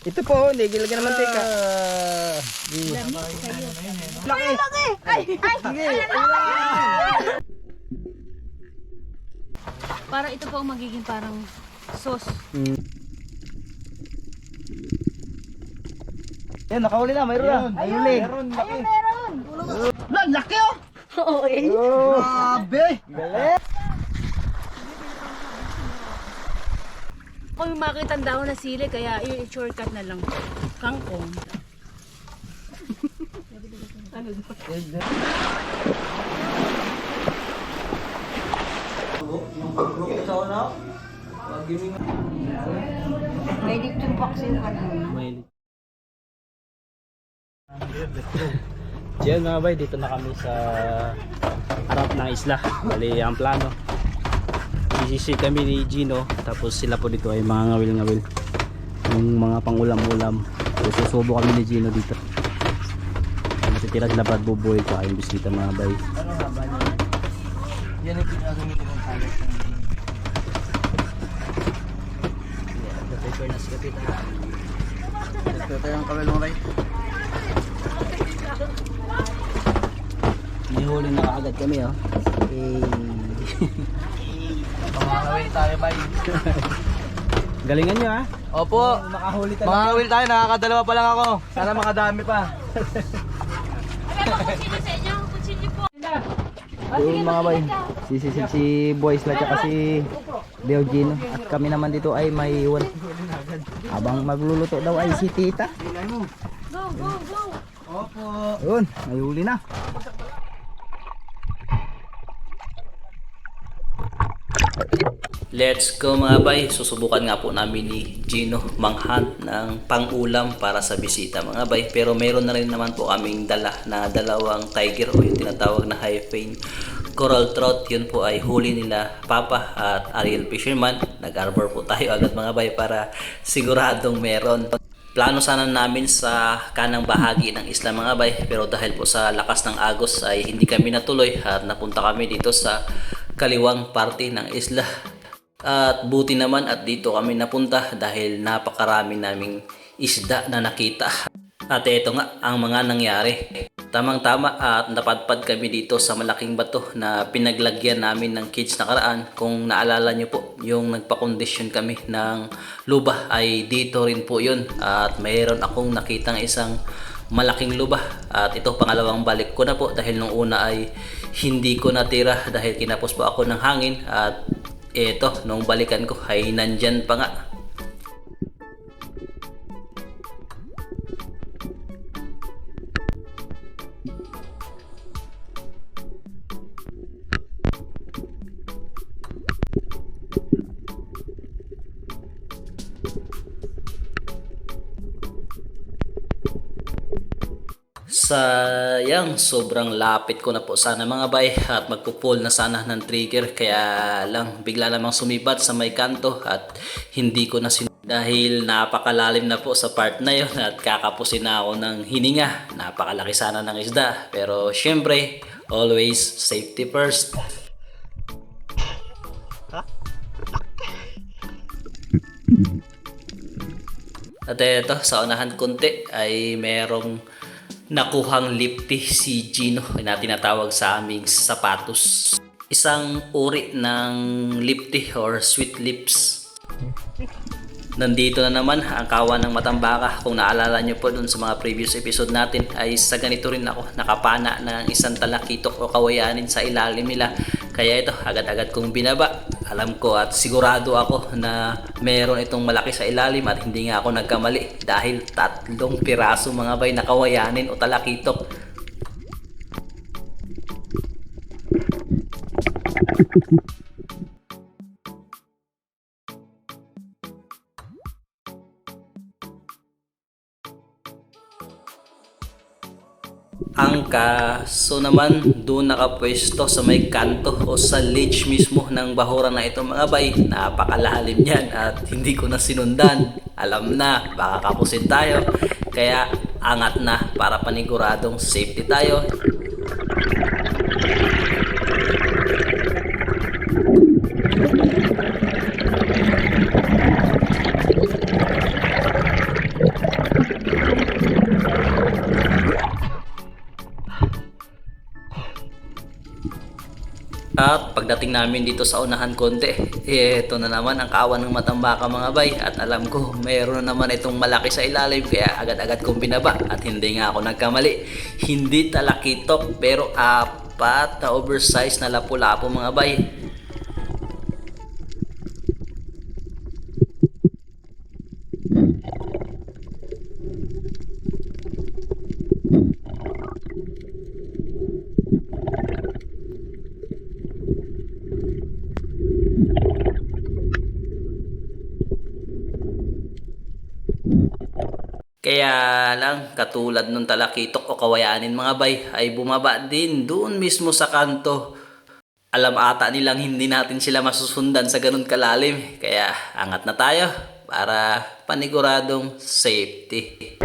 Ito po, oh, nigil ka naman teka. Laki! Laki! Ay! Ay! Sige! Para ito po ang magiging parang sauce. Mm. Yan, nakahuli na, mayroon na. May huli. Meron, laki. Meron! Lan, laki oh! Oo, eh. Grabe! Galit! Ako yung makita ang dahon na sili, kaya yun, shortcut na lang. Kangkong. May dictum vaccine ka na. Diyan mga bay, dito na kami sa harap ng isla. Bali ang plano. Isisi kami ni Gino, tapos sila po dito ay mga ngawil-ngawil. Yung mga pangulam-ulam. So, susubo kami ni Gino dito. Matitira sila Brad Buboy pa yung bisita mga bay. Ano? Yan yung pinagamitin ng. Prepare na si Kapita. Ito ang kabel mo bay. May huli na kaagad kami oh. Eh, Pangangawin tayo bay. galingan nyo ah. Opo! Nakahuli talaga. Mangangawil tayo, nakakadalawa pa lang ako. Sana makadami pa. Yung mga bay, si si si, si Boys la tsaka si Leo Gino at kami naman dito ay may iwan. Habang magluluto daw ay si Tita. Go, go, go! Opo! Yun, may huli na. Let's go mga bay. Susubukan nga po namin ni Gino manghunt ng pangulam para sa bisita mga bay. Pero meron na rin naman po kaming dala na dalawang tiger o yung tinatawag na high fame coral trout. Yun po ay huli nila Papa at Ariel Fisherman. Nag-arbor po tayo agad mga bay para siguradong meron. Plano sana namin sa kanang bahagi ng isla mga bay pero dahil po sa lakas ng agos ay hindi kami natuloy at napunta kami dito sa kaliwang parte ng isla. At buti naman at dito kami napunta dahil napakarami naming isda na nakita. At ito nga ang mga nangyari. Tamang tama at napadpad kami dito sa malaking bato na pinaglagyan namin ng kids nakaraan. Kung naalala nyo po, yung nagpakondisyon kami ng luba ay dito rin po yun. At mayroon akong nakitang isang malaking luba. At ito pangalawang balik ko na po dahil nung una ay hindi ko natira dahil kinapos po ako ng hangin. At ito, nung balikan ko ay nandyan pa nga. Sayang, sobrang lapit ko na po sana mga bay at magpo-pull na sana ng trigger kaya lang bigla namang sumibat sa may kanto at hindi ko na sin dahil napakalalim na po sa part na yon at kakapusin na ako ng hininga. Napakalaki sana ng isda pero syempre always safety first. At eto, sa unahan konti ay merong nakuhang lipty si Gino na tinatawag sa aming sapatos. Isang uri ng lipty or sweet lips. Nandito na naman ang kawan ng matambaka. Kung naalala nyo po dun sa mga previous episode natin ay sa ganito rin ako nakapana ng isang talakitok o kawayanin sa ilalim nila. Kaya ito agad-agad kong binaba. Alam ko at sigurado ako na meron itong malaki sa ilalim at hindi nga ako nagkamali dahil tatlong piraso mga bay na kawayanin o talakitok. Ang kaso naman doon nakapwesto sa may kanto o sa ledge mismo ng bahura na ito mga bay. Napakalalim yan at hindi ko na sinundan. Alam na, baka kapusin tayo. Kaya angat na para paniguradong safety tayo. Pagdating namin dito sa unahan konti, eh, ito na naman ang kawan ng matambaka mga bay. At alam ko, mayroon na naman itong malaki sa ilalim kaya agad-agad kong binaba. At hindi nga ako nagkamali. Hindi talakitok pero apat na oversized na lapu-lapu mga bay. Kaya lang, katulad nung talakitok o kawayanin mga bay, ay bumaba din doon mismo sa kanto. Alam ata nilang hindi natin sila masusundan sa ganun kalalim. Kaya angat na tayo para paniguradong safety.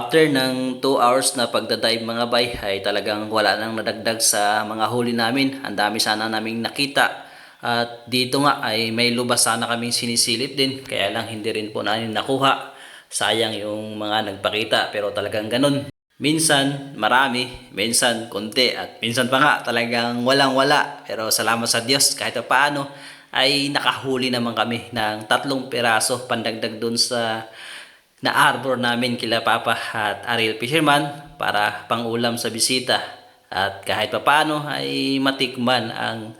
After ng 2 hours na pagdadive mga bay ay talagang wala nang nadagdag sa mga huli namin. Ang dami sana naming nakita. At dito nga ay may lubas sana kaming sinisilip din. Kaya lang hindi rin po namin nakuha. Sayang yung mga nagpakita pero talagang ganun. Minsan marami, minsan konti at minsan pa nga talagang walang wala. Pero salamat sa Diyos kahit pa paano ay nakahuli naman kami ng tatlong piraso pandagdag dun sa na arbor namin kila Papa at Ariel Fisherman para pangulam sa bisita. At kahit papano ay matikman ang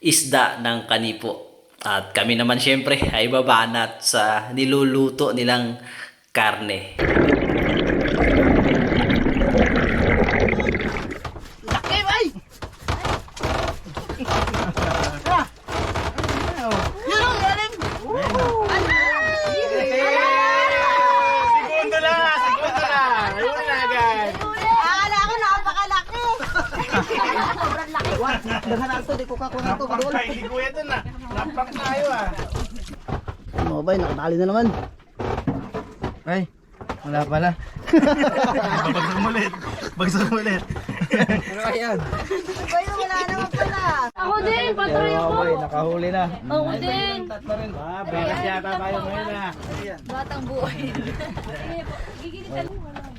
isda ng kanipo. At kami naman syempre ay babanat sa niluluto nilang karne. Laki, bay! Yun ang galing! Segundo lang, segundo lang. Ayun na agad. Akala ko napakalaki. Sobrang laki. Daghan na ito, di ko kakuha ito. Madul. Ay, hindi kuya dun ah. Naprank tayo ah. Ano bay, nakatali na naman. Ay, wala pala. Bagsak ulit. Bagsak ulit. Ano kaya? Kayo wala naman pala. Ako din, patuloy ako. bay, nakahuli na. Ako din. Ah, beres yata tayo ngayon ah. Batang buhay.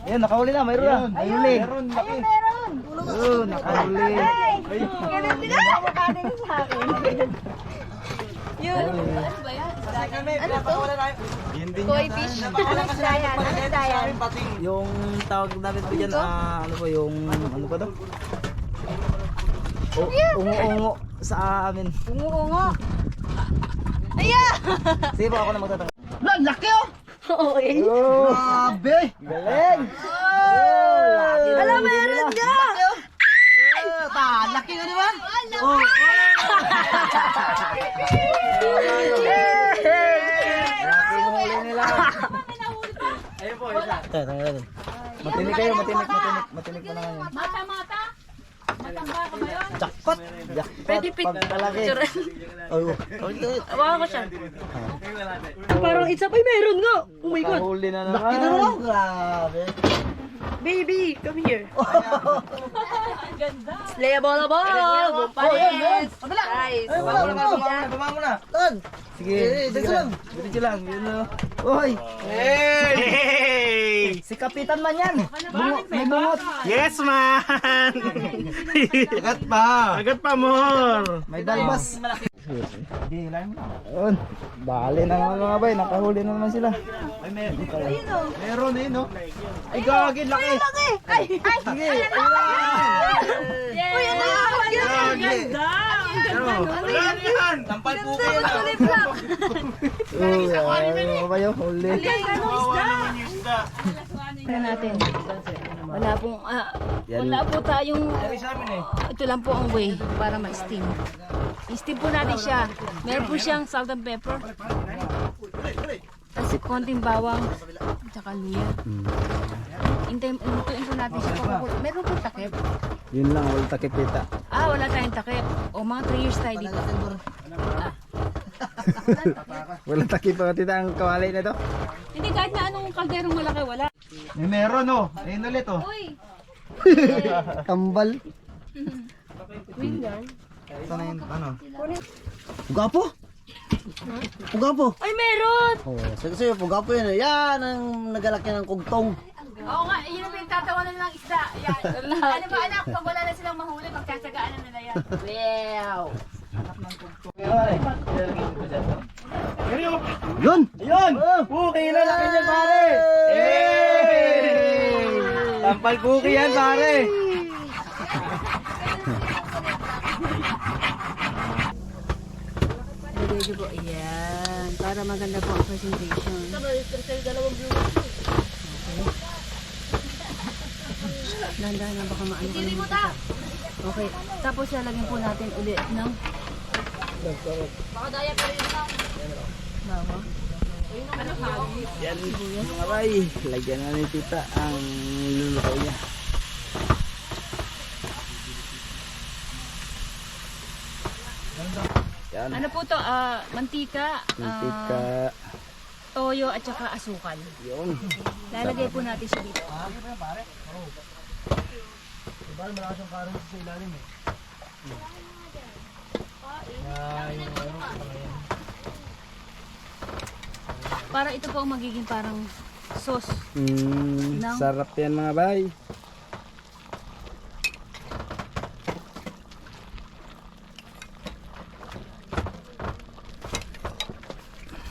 Ayun, nakahuli na, mayroon na. Ayun, Meron, laki. Meron. Oo, nakahuli. Ay, ganun din ako makanin sa akin. Yun. Ano to? Yun din Koi fish. Ano isda yan? Ano isda yan? Yung tawag namin po dyan, ah, ano po, yung, ano pa to? O- Ungo-ungo sa amin. Ungo-ungo. Ayan! Sige po, ako na magtatanong. Lan, laki oh! Oo eh. Oh, Grabe! Galing! Oh, Alam, meron ka! Ta, laki nga naman! Oh, Ayun po, isa. Tanggal natin. Matinik kayo, matinik, matinik, matinik pa naman yun. Mata-mata. Matamba ka ba yun? Jackpot! Jackpot! Pwede pit. Pagkalaki. Ulit. Awakan ko siya. Parang isa pa meron nga. Oh my God. Nakahuli na na naman. Grabe. Baby, come here. Slayable na ball. Bumpalis. Guys. Ay, wala, wala, wala, wala, wala. Tan! Sige, sige lang. Sige lang, yun o. Oy! Hey! Si Kapitan man yan! Bungo, may bungot! Yes, man! Agad pa! Agad pa, more! May dalbas! Hindi, lang mo Ayun, bali na naman mga bay, nakahuli na naman sila. Ay, meron pala. Meron eh, no? Ay, gagi, laki! Laki! Ay! Ay! Sige! Uy, ano yung Gagi! ganda? Ano yan? Tampal po Ganda yung tuliplak. Uy, ay, mga bayo, huli. Kawawa naman yung isda. Ano natin? Wala pong, ah, wala po tayong, eh. ito lang po ang way para ma-steam. I-steam po natin siya. Meron po siyang salt and pepper. Tapos konting bawang. tsaka luya. Hmm. Intay, lutuin po natin siya. Meron po takip. Yun lang, wala takipita. Ah, wala tayong takip. O mga 3 years tayo dito. Ah. Wala takipita tita ang kawali na to. Hindi, kahit na anong kalderong malaki, wala. May meron oh. Ayun ulit oh. Uy! Kambal. Winggan. Ito na yun, ano? Pugapo? Pugapo? Ay, meron! Oh, sige sa'yo, pugapo yun. Yan ang nagalaki ng kugtong. Oo nga, yun ang pinagtatawanan ng isda. Yan. ano ba anak, pag wala na silang mahuli, pagtsatsagaan na nila yan. Wow! Yun! Yun! Puki na laki niya pare! Eh! Tampal puki yan pare! Medyo po, yan. Para maganda po ang presentation. Dahan-dahan na baka maano ka naman. Okay. Tapos lalagyan po natin ulit ng bawang. Yan mga bay. Lagyan na ni tita ang luluto niya. Yan. Ano po to? Ah, mantika, ah, Mantika. toyo at saka asukal. Yun. Lalagay po natin siya dito. Para ito po ang magiging parang sauce. Mm, sarap yan mga bay.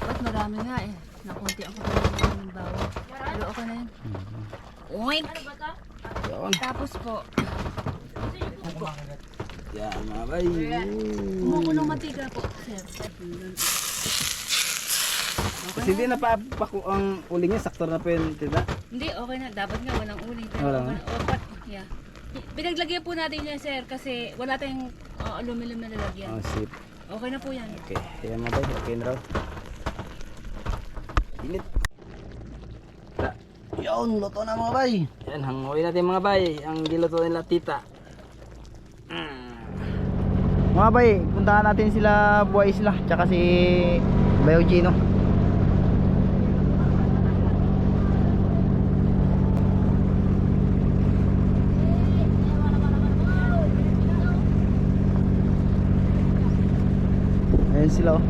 Ba't marami nga eh. Nakunti ako ng bawang. Pero okay na yun. Oink! Yun. Tapos po, Yan mga bay. kumukulong mantika po. Sir. Kasi hindi na papaku ang uling niya. Sakto na po yun tita. Hindi, okay na. Dapat nga walang uling. Pero Wala na. Opat. Yeah. Pinaglagyan po natin yan, sir, kasi wala tayong uh, aluminum na lalagyan. Oh, sip. Okay na po yan. Okay. Yan mga bay. Okay na raw. Init. Yun, luto na mga bay. Yan, hangoy natin mga bay. Ang giluto nila tita. Mga bay, puntahan natin sila buhay sila. Tsaka si Bayo Gino. Ayan sila. Oh,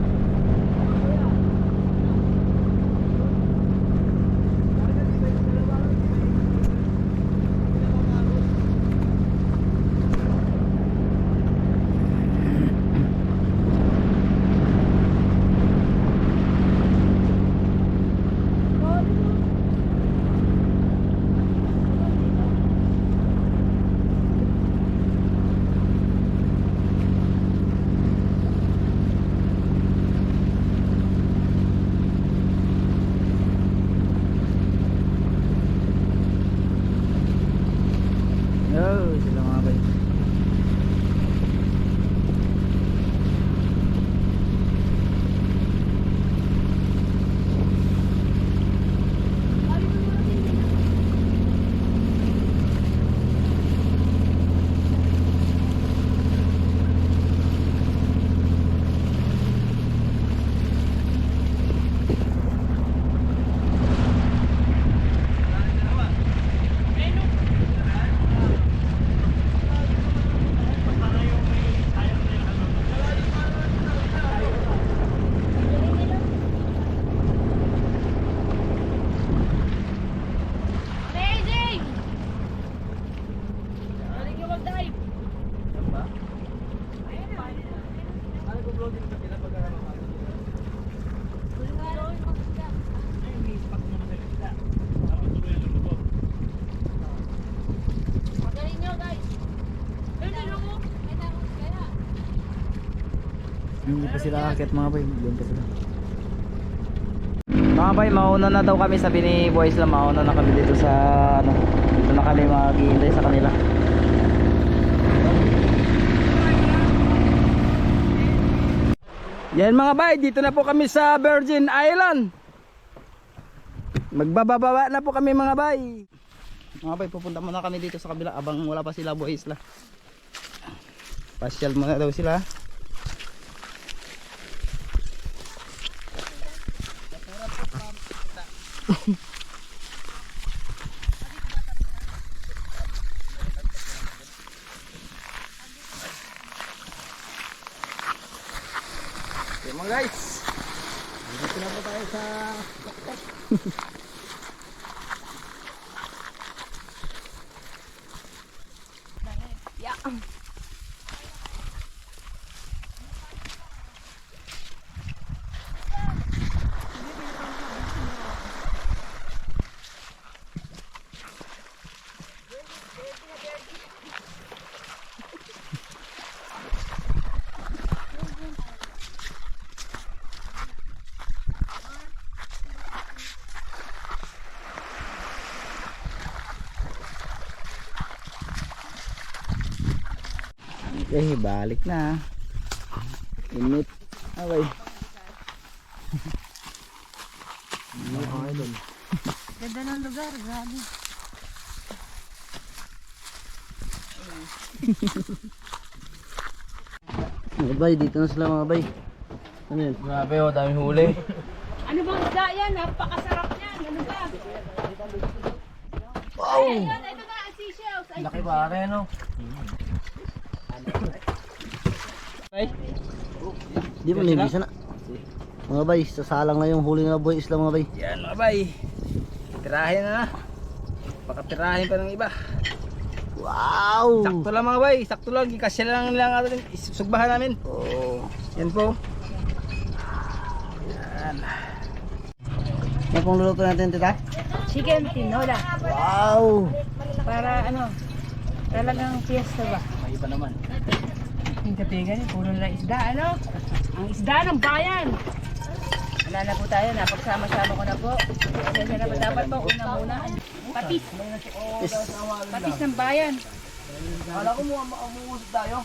sila akit mga bay. Doon pa sila. Mga bay, mauna na daw kami sabi ni Boys lang mauna na kami dito sa ano. Dito na kami maghihintay sa kanila. Yan mga bay, dito na po kami sa Virgin Island. Magbababa na po kami mga bay. Mga bay, pupunta muna kami dito sa kabila abang wala pa sila boy isla. Pasyal muna daw sila. Okay mga guys. Dito na po tayo sa Okay, balik na. Init. Okay. Ganda ng lugar, grabe. Mga bay, dito na sila mga bay. Ano yun? Grabe oh, daming huli. Ano bang isda yan? Napakasarap niyan. Ano ba? Wow! Ayun, ito na ang seashells. Ay, Laki pare no. Di mo nibisa na. Mga bay, sasalang na yung huli na boy isla mga bay. Yan mga bay. Tirahin na na. Pakatirahin pa ng iba. Wow! Sakto lang mga bay. Sakto lang. Kasi lang lang natin. Sugbahan namin. Oh. Yan po. Yan pong luluto natin tita. Chicken tinola. Wow! Para ano, talagang fiesta ba? May iba naman. Yung kapigan, puro na isda, ano? Ang isda ng bayan. Wala na po tayo, napagsama-sama ko na po. Kasi na po dapat po, una-una. Patis. Patis ng bayan. Kala ko mo maumuusap tayo.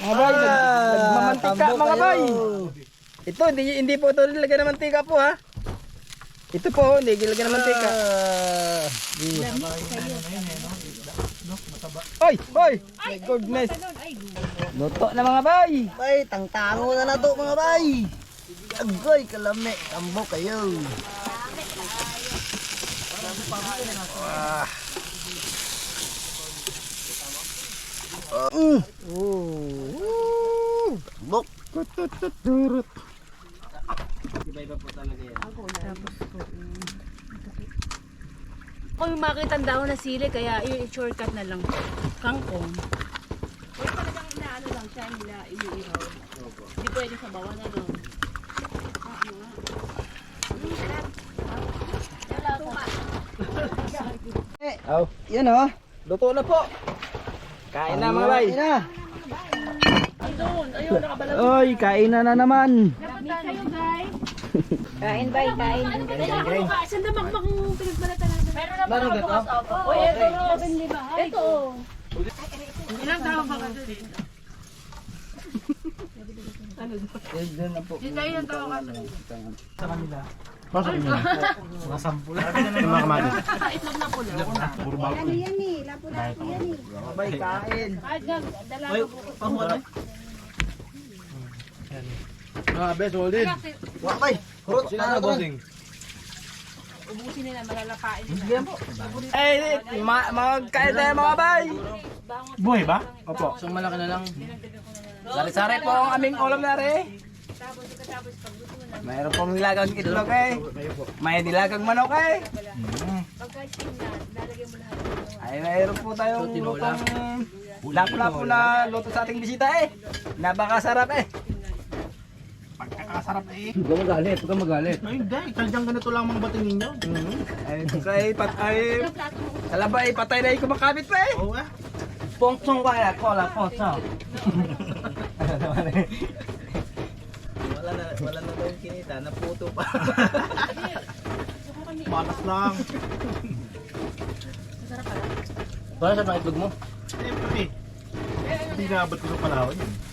Mga bay. Nagmamantika mga bay. Ito, hindi, hindi po ito nilagyan ng mantika po ha. Ito po, hindi nilagyan ng mantika. Oy, oy! My goodness. Luto na mga bay. Bay, tangtango na na to mga bay. Agoy, kalami, kambo kayo. Ah. Mm. Oh. Bok. Tutututut. Kung makita ang dahon na sili, kaya i-shortcut na lang. Kangkong. Kaya talagang inaano lang siya, nila iniihaw. Hindi pwede sa bawan na lang. Oh, yan oh. Luto na po. Kain na mga bay. Kain na. Oy, kain na na naman. Kain ba, kain. Saan na makmak pinagbalatan natin? Meron na ba to? Uy, ito, Robin Libahay. Ito. Ilang tao ba ka doon? Diyan na po. Ilang tao ka Pasok niyo. Mga sampu lang. Yung mga kamatis. sa itlog na pula. Mga bay, kain. Kahit nga, dala ko po. Grabe, solid. Wa bay. Kurot. Sila na bossing. Ubusin nila, malalapain nila. Eh, ma magkain tayo mga bay. Buhay ba? Opo. So malaki na lang. Sari-sari po ang aming ulam na rin. Mayroon pong nilagang itlog eh. May nilagang manok eh. Pagka-steam na, lalagyan mo lahat. Ay, mayroon po tayong lutong lapo-lapo na luto sa ating bisita eh. Napakasarap eh. Pagkakasarap eh. Huwag ka magalit, huwag ka magalit. Ay, hindi. Talagang ganito lang mga bating ninyo. Ay, ito ay patay. Sa laba ay patay na yung kumakabit pa eh. Oo ah. Pongsong kaya, kola, poso. Wala na, wala na daw kinita, naputo pa. Malas lang. Para sa mga itlog mo? Eh, pati. Hindi naabot ko sa palawan yun.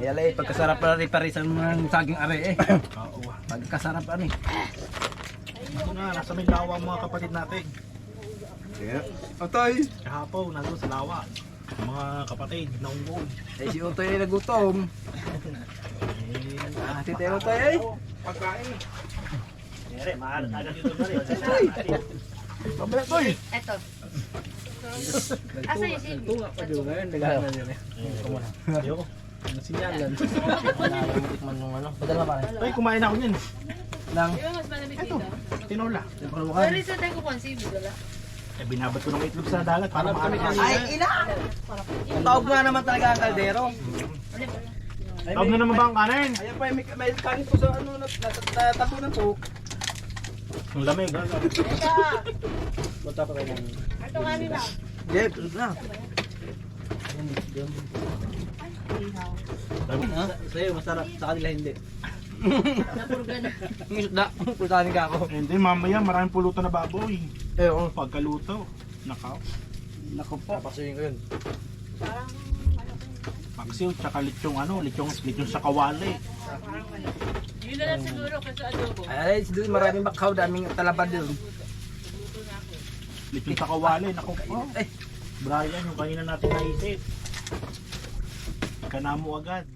Yala eh, pagkasarap pa rin parisan mo ng saging are eh. Pagkasarap pa rin. Ito na, nasa may lawa ang mga kapatid natin. Otoy! Kahapon, nandun sa lawa. Mga kapatid, naunggoy. Eh si Otoy ay nagutom. Ah, si Teo Otoy eh. Mere, mahal. Agad dito na rin. Pabalik Otoy! Eto. Asa yung silbi? Tunga pa doon ngayon, naghahan na yun eh. Ayoko. Sinyalan. Ay, kumain ako niyan. Lang. mas malamig dito. Tinola. Pero sa tayo ko silbi, wala. Eh, binabat ko ng itlog sa dagat para makakain. Ay, ina! Taog nga naman talaga ang kaldero. Tawag na naman ba ang kanin? Ayan pa, may, may kanin po sa ano, nat- nat- natatunan po. Ang lamig. Ito kanina. Jeb, na. Sa'yo, masarap. Sa kanila hindi. Napurgan na. Ang isda, pultanin ka ako. Hindi, mamaya maraming pulutan na baboy. Eh, oh. Pagkaluto. Nakaw. Naku po. Papasuyin ko yun. Paksiw, tsaka lichong ano, lichong, lichong sa kawali. Yun na lang siguro kasi adobo. Ay, doon maraming bakaw, daming talabad doon. Lichong sa kawali. Naku po. Eh, Brian, yung kanina natin naisip. Kanamo agad.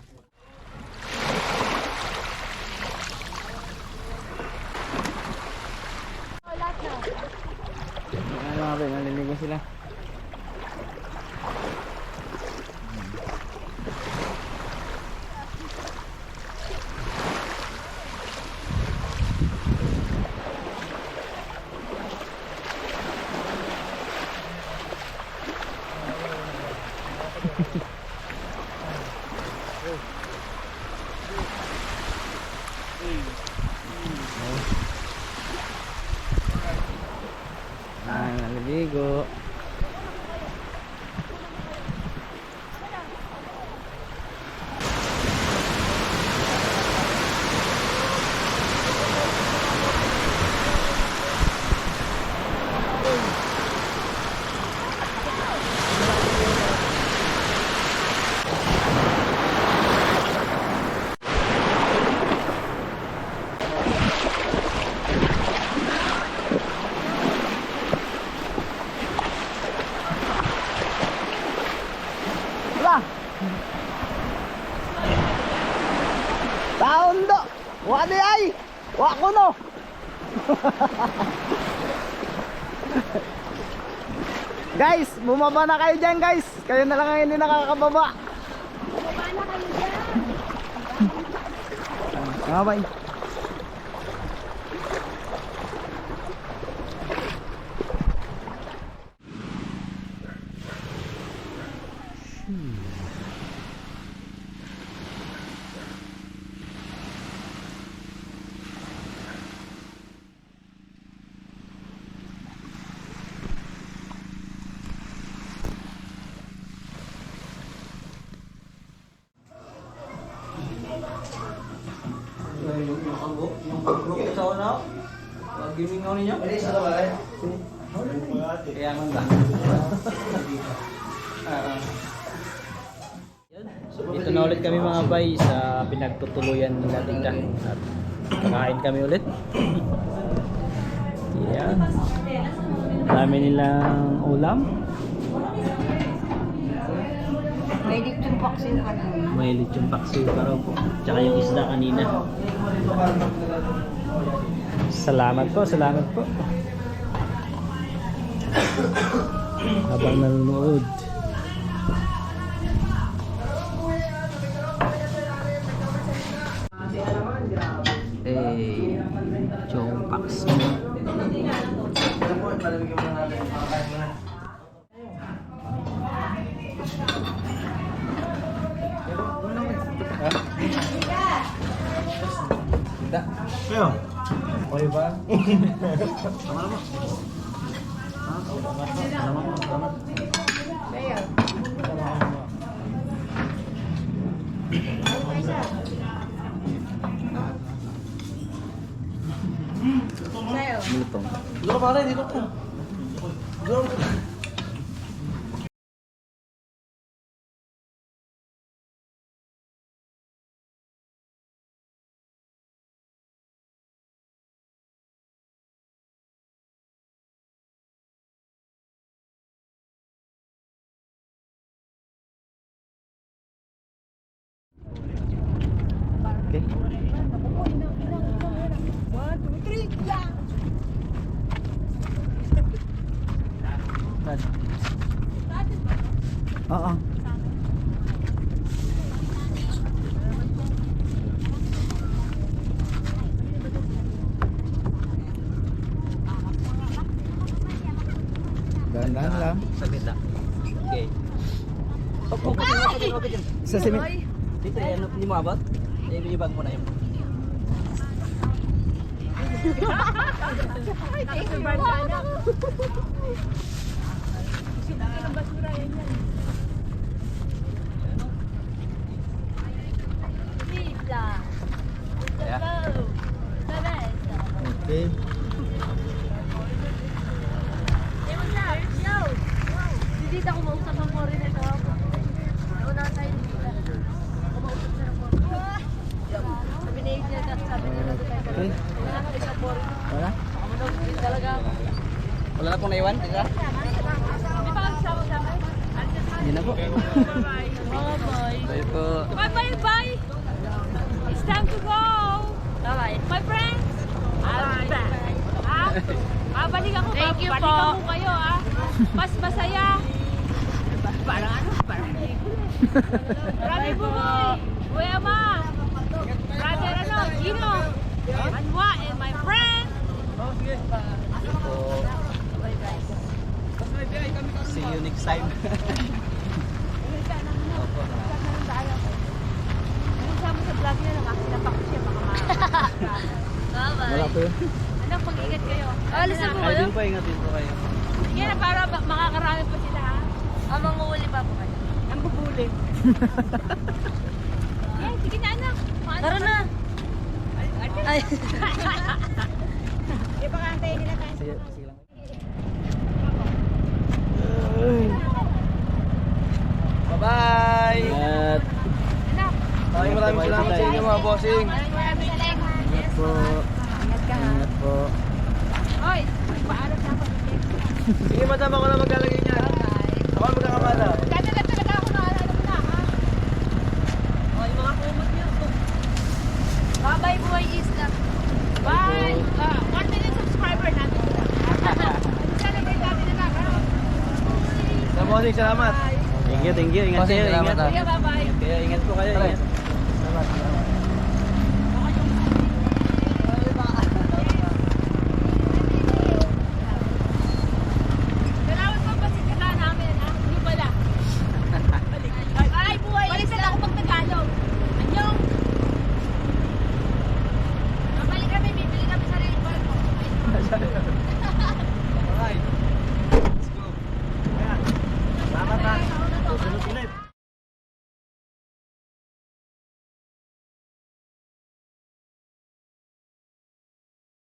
ano nga ba, naliligo sila. Ah, naliligo. Wala! Taon do! Wali ay! Wako no! guys, bumaba na kayo dyan guys! Kayo na lang ang hindi nakakababa! Bumaba bye. Kaya kami ulit. Yan. Dami nilang ulam. May lechon paksiw ka na. May lechon paksiw pa raw po. Tsaka yung isda kanina. Salamat po, salamat po. Habang nanonood. Kaya, Okay ba? Lutong. Dito pare, dito po. Dito. Okay. Oo. Dahan-dahan lang. Saglit lang. Okay. Sa simi... Dito, yan, hindi mo abot? Eh, ibag mo na yun. Okay. Dito ako mausap ang foreigner ko. Una tayo dito. Kumausap na ng foreigner. Sabi ni Adrian, sabi nila doon tayo. Okay. Wala ka isang foreigner. Wala? Talaga. Wala na pong naiwan, di ba? Di ba kasama sa akin? Hindi na po. Bye-bye. Bye-bye. Bye po. Bye-bye, bye. It's time to go. Bye-bye. My friends. I'll be back. Ha? Ah, balik ako. Thank you balik po. ako kayo, ha? Mas masaya. Parang ano? Parang Rami Buboy. Kuya Ma. Brother ano? Gino. Anwa and my friend. See you next time. Anong sama sa vlog niya? Nakakita ko siya. Baka. Wala po yun. Ano, pag-ingat kayo. Alis na po Kayo din po, ingat din po kayo. Sige na, para ba- makakarami pa sila ha. Ah, manguhuli pa po kayo. Ang bubuli. Yan, sige na anak. Tara na. Ay. Sige, sige lang. Bye-bye! At Maraming maraming salamat sa inyo mga bossing. Maraming maraming salamat. ingat po. Ingat po. Hoy, paalam na ako. Sige madam, ako na maglalagay niya. Ako magkakamala. Gano'n lang talaga ako naalala mo na ha. Oh, yung mga kumot niyo. Bye-bye, boy Isla. Bye. Ah, 1 million subscriber natin. Celebrate natin na ha. Sa bossing, salamat. Thank you, thank you. Ingat kayo, ingat. Kuya, bye-bye. Kaya ingat po kayo, ingat.